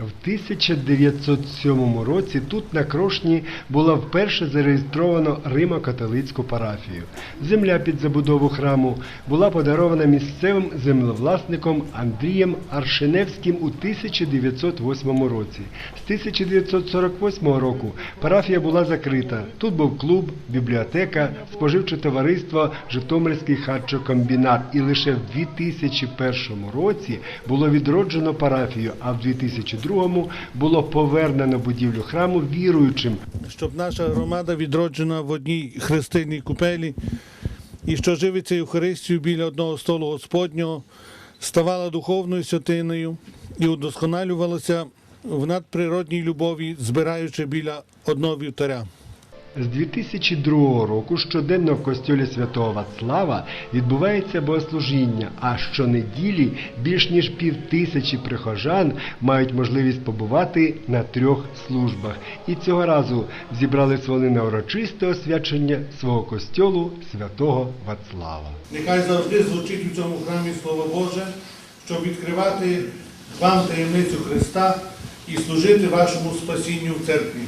В 1907 році тут на Крошні було вперше зареєстровано Римо-католицьку парафію. Земля під забудову храму була подарована місцевим землевласником Андрієм Аршиневським у 1908 році. З 1948 року парафія була закрита. Тут був клуб, бібліотека, споживче товариство Житомирський харчокомбінат. І лише в 2001 році було відроджено парафію, а в 2002 було повернено будівлю храму віруючим. щоб наша громада відроджена в одній хрестинній купелі і що живиться Євхаристію біля одного столу Господнього, ставала духовною святиною і удосконалювалася в надприродній любові, збираючи біля одного вівтаря. З 2002 року щоденно в костьолі святого Вацлава відбувається богослужіння, а щонеділі більш ніж пів тисячі прихожан мають можливість побувати на трьох службах. І цього разу зібрались вони на урочисте освячення свого костьолу святого Вацлава. Нехай завжди звучить у цьому храмі Слово Боже, щоб відкривати вам таємницю Христа і служити вашому спасінню в церкві.